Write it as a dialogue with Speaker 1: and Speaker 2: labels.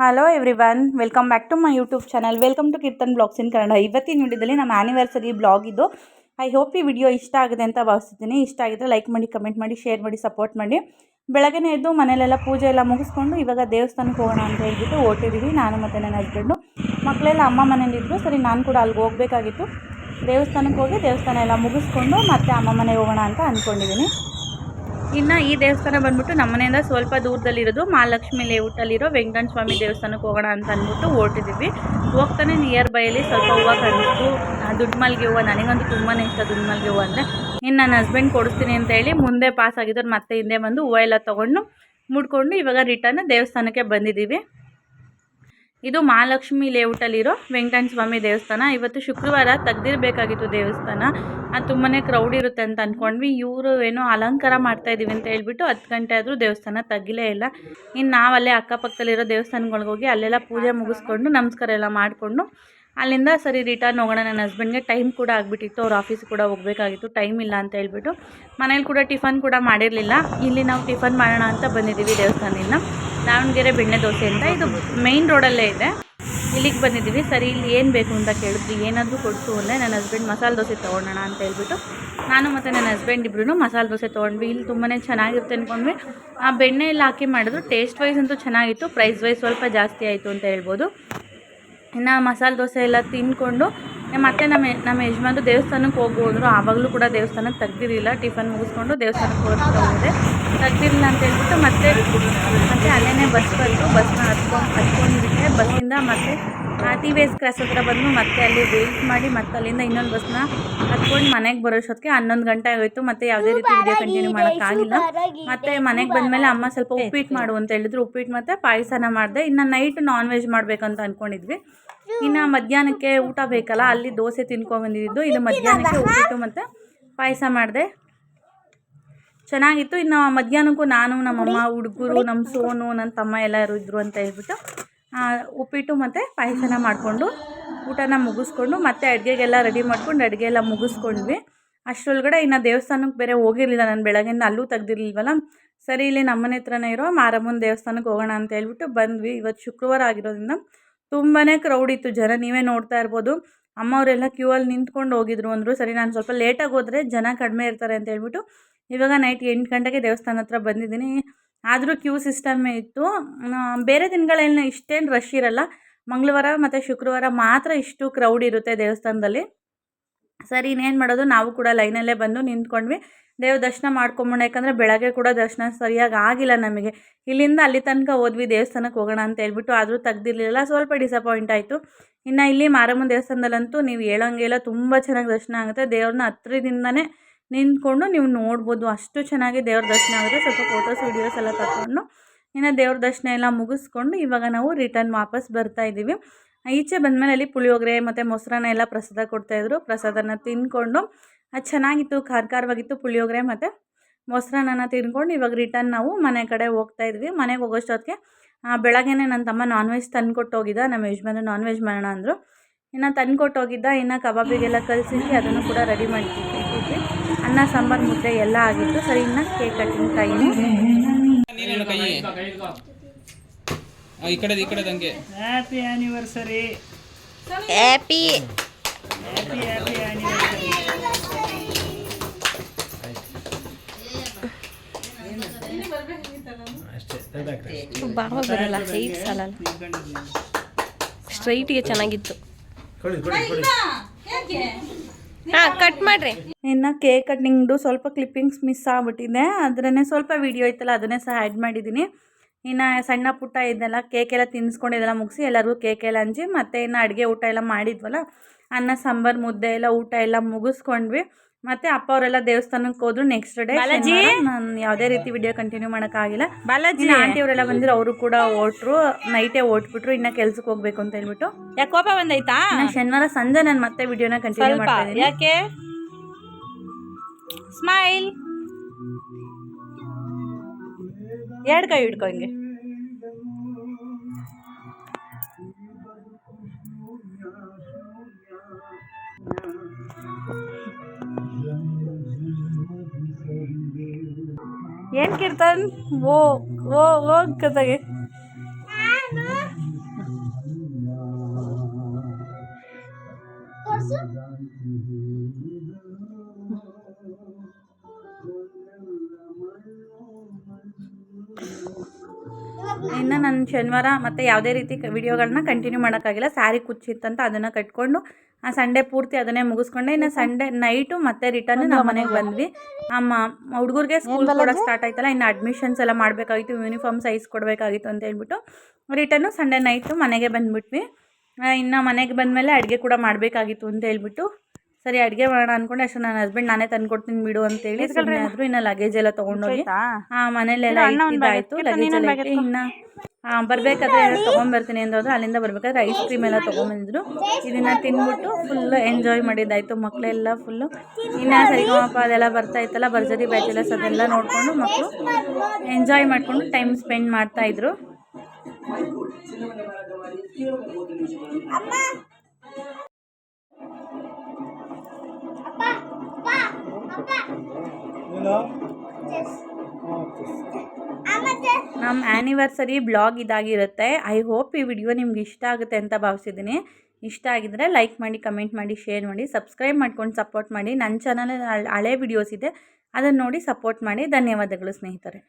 Speaker 1: Hello everyone welcome back to my YouTube channel welcome to Keerthan blogs in Kannada ಇವತ್ತಿನ ವಿಡಿಯೋದಲ್ಲಿ ನಮ್ಮ anniversary blog ಇದು. I hope ಈ video ಇಷ್ಟ ಆಗಿದೆ ಅಂತ ಭಾವಿಸ್ತೀನಿ. ಇಷ್ಟ ಆಗಿದ್ರೆ ಲೈಕ್ ಮಾಡಿ ಕಮೆಂಟ್ ಮಾಡಿ ಶೇರ್ ಮಾಡಿ ಸಪೋರ್ಟ್ ಮಾಡಿ. ಬೆಳಗ್ಗೆ ಎದ್ದು ಮನೇಲೆಲ್ಲ ಪೂಜೆ ಎಲ್ಲ ಮುಗಿಸ್ಕೊಂಡು ಇವಾಗ ದೇವಸ್ಥಾನಕ್ಕೆ ಹೋಗೋಣ ಅಂತ ಹೇಳ್ಬಿಟ್ಟು ಓಟಿದ್ದೀವಿ ನಾನು ಮತ್ತು ನನ್ನ ಹಸ್ಬೆಂಡು ಮಕ್ಕಳೆಲ್ಲ ಅಮ್ಮ ಮನೇಲಿದ್ದರು ಸರಿ, ನಾನು ಕೂಡ ಅಲ್ಲಿಗೆ ಹೋಗಬೇಕಾಗಿತ್ತು. ದೇವಸ್ಥಾನಕ್ಕೆ ಹೋಗಿ ದೇವಸ್ಥಾನ ಎಲ್ಲ ಮುಗಿಸ್ಕೊಂಡು ಮತ್ತೆ ಅಮ್ಮ ಮನೆಗೆ ಹೋಗೋಣ ಅಂತ ಅಂದ್ಕೊಂಡಿದ್ದೀನಿ ಇನ್ನು ಈ ದೇವಸ್ಥಾನ ಬಂದ್ಬಿಟ್ಟು ನಮ್ಮ ಮನೆಯಿಂದ ಸ್ವಲ್ಪ ದೂರದಲ್ಲಿರೋದು ಮಹಾಲಕ್ಷ್ಮಿ ಲೇಔಟಲ್ಲಿರೋ ವೆಂಕಟನ ಸ್ವಾಮಿ ದೇವಸ್ಥಾನಕ್ಕೆ ಹೋಗೋಣ ಅಂತ ಅಂದ್ಬಿಟ್ಟು ಹೊರಟಿದ್ದೀವಿ ಹೋಗ್ತಾನೆ ನಿಯರ್ ಬೈಯಲ್ಲಿ ಸ್ವಲ್ಪ ಹೂವು ಕಂಡಿತ್ತು ದುಡ್ಮಲ್ಗೆ ಹೂವು, ನನಗಂತೂ ತುಂಬಾ ಇಷ್ಟ ದುಡ್ಡು ಮಲ್ಗೆ ಹೂವು ಅಂದರೆ. ಇನ್ನು ನನ್ನ ಹಸ್ಬೆಂಡ್ ಕೊಡಿಸ್ತೀನಿ ಅಂತ ಹೇಳಿ ಮುಂದೆ ಪಾಸ್ ಆಗಿದ್ದವ್ರು ಮತ್ತೆ ಹಿಂದೆ ಬಂದು ಹೂವು ಎಲ್ಲ ತೊಗೊಂಡು ಮುಡ್ಕೊಂಡು ಇವಾಗ ರಿಟರ್ನ್ ದೇವಸ್ಥಾನಕ್ಕೆ ಬಂದಿದ್ದೀವಿ ಇದು ಮಹಾಲಕ್ಷ್ಮಿ ಲೇಔಟಲ್ಲಿರೋ ವೆಂಕಟನ್ ಸ್ವಾಮಿ ದೇವಸ್ಥಾನ. ಇವತ್ತು ಶುಕ್ರವಾರ ತೆಗ್ದಿರ್ಬೇಕಾಗಿತ್ತು ದೇವಸ್ಥಾನ. ಅದು ತುಂಬಾ ಕ್ರೌಡ್ ಇರುತ್ತೆ ಅಂತ ಅಂದ್ಕೊಂಡ್ವಿ ಇವರು ಏನೋ ಅಲಂಕಾರ ಮಾಡ್ತಾ ಇದೀವಿ ಅಂತ ಹೇಳ್ಬಿಟ್ಟು ಹತ್ತು ಗಂಟೆ ಆದರೂ ದೇವಸ್ಥಾನ ತಗ್ಗಿಲೇ ಇಲ್ಲ. ಇನ್ನು ನಾವಲ್ಲೇ ಅಕ್ಕಪಕ್ಕದಲ್ಲಿರೋ ದೇವಸ್ಥಾನಗಳಿಗೆ ಹೋಗಿ ಅಲ್ಲೆಲ್ಲ ಪೂಜೆ ಮುಗಿಸ್ಕೊಂಡು ನಮಸ್ಕಾರ ಎಲ್ಲ ಮಾಡಿಕೊಂಡು ಅಲ್ಲಿಂದ ಸರಿ ರಿಟರ್ನ್ ಹೋಗೋಣ. ನನ್ನ ಹಸ್ಬೆಂಡ್ಗೆ ಟೈಮ್ ಕೂಡ ಆಗಿಬಿಟ್ಟಿತ್ತು. ಅವ್ರ ಆಫೀಸ್ ಕೂಡ ಹೋಗಬೇಕಾಗಿತ್ತು. ಟೈಮ್ ಇಲ್ಲ ಅಂತ ಹೇಳ್ಬಿಟ್ಟು ಮನೇಲಿ ಕೂಡ ಟಿಫನ್ ಕೂಡ ಮಾಡಿರಲಿಲ್ಲ. ಇಲ್ಲಿ ನಾವು ಟಿಫನ್ ಮಾಡೋಣ ಅಂತ ಬಂದಿದ್ದೀವಿ ದೇವಸ್ಥಾನದಿಂದ. ದಾವಣಗೆರೆ ಬೆಣ್ಣೆ ದೋಸೆ ಅಂತ ಇದು ಮೇಯ್ನ್ ರೋಡಲ್ಲೇ ಇದೆ. ಇಲ್ಲಿಗೆ ಬಂದಿದ್ದೀವಿ. ಸರಿ, ಇಲ್ಲಿ ಏನು ಬೇಕು ಅಂತ ಕೇಳಿದ್ವಿ ಏನಾದರೂ ಕೊಡ್ತು ಅಂದರೆ ನನ್ನ ಹಸ್ಬೆಂಡ್ ಮಸಾಲೆ ದೋಸೆ ತೊಗೊಳೋಣ ಅಂತ ಹೇಳ್ಬಿಟ್ಟು ನಾನು ಮತ್ತು ನನ್ನ ಹಸ್ಬೆಂಡ್ ಇಬ್ಬರೂ ಮಸಾಲೆ ದೋಸೆ ತೊಗೊಂಡ್ವಿ. ಇಲ್ಲಿ ತುಂಬಾ ಚೆನ್ನಾಗಿರುತ್ತೆ ಅಂದ್ಕೊಂಡ್ವಿ ಆ ಬೆಣ್ಣೆ ಎಲ್ಲ ಹಾಕಿ ಮಾಡಿದ್ರು. ಟೇಸ್ಟ್ ವೈಸ್ ಅಂತೂ ಚೆನ್ನಾಗಿತ್ತು. ಪ್ರೈಸ್ ವೈಸ್ ಸ್ವಲ್ಪ ಜಾಸ್ತಿ ಆಯಿತು ಅಂತ ಹೇಳ್ಬೋದು. ಇನ್ನು ಮಸಾಲೆ ದೋಸೆ ಎಲ್ಲ ತಿಂದ್ಕೊಂಡು ಮತ್ತೆ ನಮ್ಮ ನಮ್ಮ ಯಜಮಾನ್ರು ದೇವಸ್ಥಾನಕ್ಕೆ ಹೋಗೋದ್ರು ಆವಾಗಲೂ ಕೂಡ ದೇವಸ್ಥಾನಕ್ಕೆ ತೆಗ್ದಿರಲಿಲ್ಲ ಟಿಫನ್ ಮುಗಿಸ್ಕೊಂಡು ದೇವಸ್ಥಾನಕ್ಕೆ ಹೋಗ್ತಾ ಹೋದೆ. ತೆಗ್ದಿರಲಿಲ್ಲ ಅಂತ ಹೇಳ್ಬಿಟ್ಟು ಮತ್ತೆ ಮತ್ತೆ ಅಲ್ಲೇ ಬಸ್ ಬಂತು ಬಸ್ನ ಹತ್ಕೊಂಡು ಹತ್ಕೊಂಡಿದ್ದೆ. ಬಸ್ಸಿಂದ ಮತ್ತೆ ಟಿ ವಿ ಎಸ್ ಕ್ರಾಸ್ ಹತ್ರ ಬಂದು ಮತ್ತೆ ಅಲ್ಲಿ ವೇಟ್ ಮಾಡಿ ಮತ್ತೆ ಅಲ್ಲಿಂದ ಇನ್ನೊಂದು ಬಸ್ನ ಹತ್ಕೊಂಡು ಮನೆಗೆ ಬರೋಷ್ಟೊತ್ತಿಗೆ ಹನ್ನೊಂದು ಗಂಟೆ ಆಗೋಯ್ತು. ಮತ್ತೆ ಯಾವುದೇ ರೀತಿ ವಿಡಿಯೋ ಕಂಟಿನ್ಯೂ ಮಾಡೋಕ್ಕಾಗಿಲ್ಲ ಮತ್ತೆ ಮನೆಗೆ ಬಂದಮೇಲೆ ಅಮ್ಮ ಸ್ವಲ್ಪ ಉಪ್ಪಿಟ್ಟು ಮಾಡು ಅಂತ ಹೇಳಿದ್ರು. ಉಪ್ಪಿಟ್ಟು ಮತ್ತು ಪಾಯಸನ ಮಾಡಿದೆ. ಇನ್ನು ನೈಟ್ ನಾನ್ ವೆಜ್ ಮಾಡಬೇಕಂತ ಅಂದ್ಕೊಂಡಿದ್ವಿ ಇನ್ನು ಮಧ್ಯಾಹ್ನಕ್ಕೆ ಊಟ ಬೇಕಲ್ಲ, ಅಲ್ಲಿ ದೋಸೆ ತಿನ್ಕೊಂಬಂದಿದ್ದು ಇದು ಮಧ್ಯಾಹ್ನಕ್ಕೆ ಉಪ್ಪಿಟ್ಟು ಮತ್ತು ಪಾಯಸ ಮಾಡಿದೆ. ಚೆನ್ನಾಗಿತ್ತು. ಇನ್ನು ಮಧ್ಯಾಹ್ನಕ್ಕೂ ನಾನು, ನಮ್ಮಮ್ಮ, ಹುಡುಗರು ನಮ್ಮ ಸೋನು ನನ್ನ ತಮ್ಮ ಎಲ್ಲರೂ ಇದ್ದರು ಅಂತ ಹೇಳ್ಬಿಟ್ಟು ಉಪ್ಪಿಟ್ಟು ಮತ್ತು ಪಾಯಸನ ಮಾಡಿಕೊಂಡು ಊಟನ ಮುಗಿಸ್ಕೊಂಡು ಮತ್ತೆ ಅಡುಗೆಗೆಲ್ಲ ರೆಡಿ ಮಾಡ್ಕೊಂಡು ಅಡುಗೆ ಎಲ್ಲ ಮುಗಿಸ್ಕೊಂಡ್ವಿ. ಅಷ್ಟರೊಳಗಡೆ ಇನ್ನು ದೇವಸ್ಥಾನಕ್ಕೆ ಬೇರೆ ಹೋಗಿರಲಿಲ್ಲ. ನಾನು ಬೆಳಗ್ಗೆಯಿಂದ ಅಲ್ಲೂ ತೆಗ್ದಿರ್ಲಿಲ್ವಲ್ಲ? ಸರಿ, ಇಲ್ಲಿ ನಮ್ಮನೆ ಹತ್ರನೇ ಇರೋ ಮಾರಮ್ಮನ ದೇವಸ್ಥಾನಕ್ಕೆ ಹೋಗೋಣ ಅಂತ ಹೇಳ್ಬಿಟ್ಟು ಬಂದ್ವಿ. ಇವತ್ತು ಶುಕ್ರವಾರ ಆಗಿರೋದ್ರಿಂದ ತುಂಬಾ ಕ್ರೌಡ್ ಇತ್ತು ಜನ, ನೀವೇ ನೋಡ್ತಾ ಇರ್ಬೋದು. ಅಮ್ಮವರೆಲ್ಲ ಕ್ಯೂ ಅಲ್ಲಿ ನಿಂತ್ಕೊಂಡು ಹೋಗಿದ್ರು ಅಂದರು. ಸರಿ, ನಾನು ಸ್ವಲ್ಪ ಲೇಟಾಗಿ ಹೋದರೆ ಜನ ಕಡಿಮೆ ಇರ್ತಾರೆ ಅಂತ ಹೇಳ್ಬಿಟ್ಟು ಇವಾಗ ನೈಟ್ ಎಂಟು ಗಂಟೆಗೆ ದೇವಸ್ಥಾನ ಹತ್ರ ಬಂದಿದ್ದೀನಿ. ಆದರೂ ಕ್ಯೂ ಸಿಸ್ಟಮೇ ಇತ್ತು. ಬೇರೆ ದಿನಗಳೆಲ್ಲ ಇಷ್ಟೇನು ರಶ್ ಇರಲ್ಲ. ಮಂಗಳವಾರ ಮತ್ತು ಶುಕ್ರವಾರ ಮಾತ್ರ ಇಷ್ಟು ಕ್ರೌಡ್ ಇರುತ್ತೆ ದೇವಸ್ಥಾನದಲ್ಲಿ. ಸರಿ, ಇನ್ನೇನು ಮಾಡೋದು? ನಾವು ಕೂಡ ಲೈನಲ್ಲೇ ಬಂದು ನಿಂತ್ಕೊಂಡ್ವಿ. ದೇವ್ರ ದರ್ಶನ ಮಾಡ್ಕೊಂಬೋಣ ಯಾಕಂದರೆ ಬೆಳಗ್ಗೆ ಕೂಡ ದರ್ಶನ ಸರಿಯಾಗಿ ಆಗಿಲ್ಲ ನಮಗೆ. ಇಲ್ಲಿಂದ ಅಲ್ಲಿ ತನಕ ಹೋದ್ವಿ, ದೇವಸ್ಥಾನಕ್ಕೆ ಹೋಗೋಣ ಅಂತ ಹೇಳ್ಬಿಟ್ಟು, ಆದರೂ ತೆಗ್ದಿರಲಿಲ್ಲ. ಸ್ವಲ್ಪ ಡಿಸಪಾಯಿಂಟ್ ಆಯಿತು. ಇನ್ನು ಇಲ್ಲಿ ಮಾರಮ್ಮನ ದೇವಸ್ಥಾನದಲ್ಲಂತೂ ನೀವು ಹೇಳೋಂಗೆಲ್ಲ ತುಂಬ ಚೆನ್ನಾಗಿ ದರ್ಶನ ಆಗುತ್ತೆ. ದೇವ್ರನ್ನ ಹತ್ತಿರದಿಂದನೇ ನಿಂತ್ಕೊಂಡು ನೀವು ನೋಡ್ಬೋದು. ಅಷ್ಟು ಚೆನ್ನಾಗಿ ದೇವ್ರ ದರ್ಶನ ಆಗುತ್ತೆ. ಸ್ವಲ್ಪ ಫೋಟೋಸ್ ವೀಡಿಯೋಸ್ ಎಲ್ಲ ತಗೊಂಡು, ಇನ್ನು ದೇವ್ರ ದರ್ಶನ ಎಲ್ಲ ಮುಗಿಸ್ಕೊಂಡು ಇವಾಗ ನಾವು ರಿಟರ್ನ್ ವಾಪಸ್ ಬರ್ತಾ ಇದ್ದೀವಿ ಈಚೆ ಬಂದಮೇಲೆ ಅಲ್ಲಿ ಪುಳಿಯೋಗರೆ ಮತ್ತು ಮೊಸರನ್ನ ಎಲ್ಲ ಪ್ರಸಾದ ಕೊಡ್ತಾಯಿದ್ರು ಪ್ರಸಾದನ ತಿಂದ್ಕೊಂಡು ಅದು ಚೆನ್ನಾಗಿತ್ತು ಖಾರ ಖಾರವಾಗಿತ್ತು ಪುಳಿಯೋಗರೆ ಮತ್ತು ಮೊಸರನ್ನ ತಿಂದ್ಕೊಂಡು ಇವಾಗ ರಿಟರ್ನ್ ನಾವು ಮನೆ ಕಡೆ ಹೋಗ್ತಾ ಇದ್ವಿ. ಮನೆಗೆ ಹೋಗೋಷ್ಟೊತ್ತಿಗೆ ಬೆಳಗ್ಗೆನೇ ನನ್ನ ತಮ್ಮ ನಾನ್ ವೆಜ್ ತಂದು ಹೋಗಿದ್ದ ನಮ್ಮ ಯಜಮಾನ ನಾನ್ ವೆಜ್ ಮಾಡೋಣ ಅಂದರು. ಇನ್ನು ತಂದುಕೊಟ್ಟೋಗಿದ್ದ. ಇನ್ನು ಕಬಾಬಿಗೆಲ್ಲ ಕಲಸಿ ಅದನ್ನು ಕೂಡ ರೆಡಿ ಮಾಡಿ ಇಟ್ಟಿದ್ವಿ ಅನ್ನ, ಸಾಂಬಾರು, ಮುದ್ದೆ ಎಲ್ಲ ಆಗಿತ್ತು. ಸರಿ, ಇನ್ನು ಕೇಕ್ ಕಟ್ಟಿಂಗ್
Speaker 2: ಕಾಯಿ ಈ ಕಡೆ ಈ ಕಡೆ ಹಂಗೆ.
Speaker 3: Happy anniversary
Speaker 4: happy
Speaker 3: happy happy anniversary
Speaker 4: ಭಾವ ಬರಲ್ಲ ಹೈಟ್ ಸಾಲಲ್ಲ ಸ್ಟ್ರೈಟಿಗೆ ಚೆನ್ನಾಗಿತ್ತು. ಹಾಂ ಕಟ್ ಮಾಡ್ರಿ.
Speaker 1: ಇನ್ನು ಕೇಕ್ ಕಟ್ಟಿಂಗ್ದು ಸ್ವಲ್ಪ ಕ್ಲಿಪ್ಪಿಂಗ್ಸ್ ಮಿಸ್ ಆಗ್ಬಿಟ್ಟಿದೆ. ಅದ್ರನ್ನೇ ಸ್ವಲ್ಪ ವಿಡಿಯೋ ಇತ್ತಲ್ಲ ಅದನ್ನೇ ಸಹ ಆ್ಯಡ್ ಮಾಡಿದ್ದೀನಿ ಇನ್ನು ಸಣ್ಣ ಪುಟ್ಟ ಇದೆಲ್ಲ ಕೇಕ್ ಎಲ್ಲ ತಿನ್ನಿಸ್ಕೊಂಡು ಇದೆಲ್ಲ ಮುಗಿಸಿ ಎಲ್ಲರಿಗೂ ಕೇಕ್ ಎಲ್ಲ ಹಂಚಿ ಮತ್ತು ಇನ್ನು ಅಡುಗೆ ಊಟ ಎಲ್ಲ ಮಾಡಿದ್ವಲ್ಲ ಅನ್ನ ಸಾಂಬಾರು ಮುದ್ದೆ ಎಲ್ಲ ಊಟ ಎಲ್ಲ ಮುಗಿಸ್ಕೊಂಡ್ವಿ. ಮತ್ತೆ ಅಪ್ಪ ಅವರೆಲ್ಲ ದೇವಸ್ಥಾನಕ್ಕೆ ಹೋದ್ರು ನೆಕ್ಸ್ಟ್ ಡೇ ನಾನು ಯಾವುದೇ ರೀತಿ ವಿಡಿಯೋ ಕಂಟಿನ್ಯೂ ಮಾಡೋಕ್ಕಾಗಿಲ್ಲ. ಬಾಲಾಜಿ? ಆಂಟಿ ಅವರೆಲ್ಲ ಬಂದಿರೋ ಅವರು ಕೂಡ ಓಟ್ರು ನೈಟೇ ಓಟ್ಬಿಟ್ರು ಇನ್ನ ಕೆಲ್ಸಕ್ಕೆ ಹೋಗ್ಬೇಕು ಅಂತ ಹೇಳ್ಬಿಟ್ಟು.
Speaker 4: ಯಾಕೆ ಕೋಪ ಬಂದೈತಾ?
Speaker 1: ನಾನು ಶನಿವಾರ ಸಂಜೆ ನಾನು ಮತ್ತೆ ವಿಡಿಯೋನ ಕಂಟಿನ್ಯೂ
Speaker 4: ಮಾಡ್ತೀನಿ
Speaker 1: ಮಾಡ್ತಾ
Speaker 4: ಯಾಕೆ? ಸ್ಮೈಲ್
Speaker 1: ಎರಡು ಕೈ ಹಿಡ್ಕೊಂಗೆ ಏನು ಕೀರ್ತನ್ ಓ ಓ ಹೋಗ್ ಕತೆಗೆ Thank you. ನಾನು ಶನಿವಾರ ಮತ್ತು ಯಾವುದೇ ರೀತಿ ವಿಡಿಯೋಗಳನ್ನ ಕಂಟಿನ್ಯೂ ಮಾಡೋಕ್ಕಾಗಿಲ್ಲ. ಸ್ಯಾರಿ ಕುಚ್ಚಿತ್ತಂತ ಅದನ್ನು ಕಟ್ಕೊಂಡು ಆ ಸಂಡೇ ಪೂರ್ತಿ ಅದನ್ನೇ ಮುಗಿಸ್ಕೊಂಡೆ. ಇನ್ನು ಸಂಡೇ ನೈಟು ಮತ್ತೆ ರಿಟರ್ನ್ ನಾವು ಮನೆಗೆ ಬಂದ್ವಿ. ಅಮ್ಮ ಹುಡುಗರಿಗೆ ಸ್ಕೂಲ್ ಕೂಡ ಸ್ಟಾರ್ಟ್ ಆಯ್ತಲ್ಲ ಇನ್ನು ಅಡ್ಮಿಷನ್ಸ್ ಎಲ್ಲ ಮಾಡಬೇಕಾಗಿತ್ತು ಯೂನಿಫಾರ್ಮ್ ಸೈಜ್ ಕೊಡಬೇಕಾಗಿತ್ತು ಅಂತ ಹೇಳ್ಬಿಟ್ಟು ರಿಟರ್ನು ಸಂಡೇ ನೈಟು ಮನೆಗೆ ಬಂದುಬಿಟ್ವಿ. ಇನ್ನು ಮನೆಗೆ ಬಂದಮೇಲೆ ಅಡುಗೆ ಕೂಡ ಮಾಡಬೇಕಾಗಿತ್ತು ಅಂತ ಹೇಳ್ಬಿಟ್ಟು ಸರಿ ಅಡುಗೆ ಮಾಡೋಣ ಅಂದ್ಕೊಂಡು ಅಷ್ಟು ನನ್ನ ಹಸ್ಬೆಂಡ್ ನಾನೇ ತಂದ್ಕೊಡ್ತೀನಿ ಬಿಡು ಅಂತೇಳಿ ಹೇಳಿ ಆದರೂ ಇನ್ನು ಲಗೇಜ್ ಎಲ್ಲ ತೊಗೊಂಡೋಗಿ ಆ ಮನೇಲೆಲ್ಲ ಲಗೇಜ್ ಎಲ್ಲ ಇನ್ನು ಬರಬೇಕಾದ್ರೆ ತೊಗೊಂಬರ್ತೀನಿ ಅಂದೋದ್ರೆ ಅಲ್ಲಿಂದ ಬರಬೇಕಾದ್ರೆ ಐಸ್ ಕ್ರೀಮ್ ಎಲ್ಲ ತೊಗೊಂಬಂದಿದ್ರು. ಇದನ್ನು ತಿಂದ್ಬಿಟ್ಟು ಫುಲ್ ಎಂಜಾಯ್ ಮಾಡಿದ್ದಾಯಿತು. ಮಕ್ಕಳೆಲ್ಲ ಫುಲ್ಲು ಇನ್ನು ಸರಿಗಮಪ್ಪ ಅದೆಲ್ಲ ಬರ್ತಾ ಇತ್ತಲ್ಲ, ಭರ್ಜರಿ ಬ್ಯಾಚುಲರ್ಸ್ ಅದೆಲ್ಲ ನೋಡಿಕೊಂಡು ಮಕ್ಕಳು ಎಂಜಾಯ್ ಮಾಡಿಕೊಂಡು ಟೈಮ್ ಸ್ಪೆಂಡ್ ಮಾಡ್ತಾಯಿದ್ರು ನಮ್ಮ ಆ್ಯನಿವರ್ಸರಿ ಬ್ಲಾಗ್ ಇದಾಗಿರುತ್ತೆ. ಐ ಹೋಪ್ ಈ ವಿಡಿಯೋ ನಿಮ್ಗೆ ಇಷ್ಟ ಆಗುತ್ತೆ ಅಂತ ಭಾವಿಸಿದ್ದೀನಿ. ಇಷ್ಟ ಆಗಿದ್ರೆ ಲೈಕ್ ಮಾಡಿ ಕಮೆಂಟ್ ಮಾಡಿ ಶೇರ್ ಮಾಡಿ ಸಬ್ಸ್ಕ್ರೈಬ್ ಮಾಡ್ಕೊಂಡು ಸಪೋರ್ಟ್ ಮಾಡಿ. ನನ್ನ ಚಾನಲಲ್ಲಿ ಹಳೆ ವಿಡಿಯೋಸ್ ಇದೆ. ಅದನ್ನು ನೋಡಿ ಸಪೋರ್ಟ್ ಮಾಡಿ. ಧನ್ಯವಾದಗಳು ಸ್ನೇಹಿತರೆ.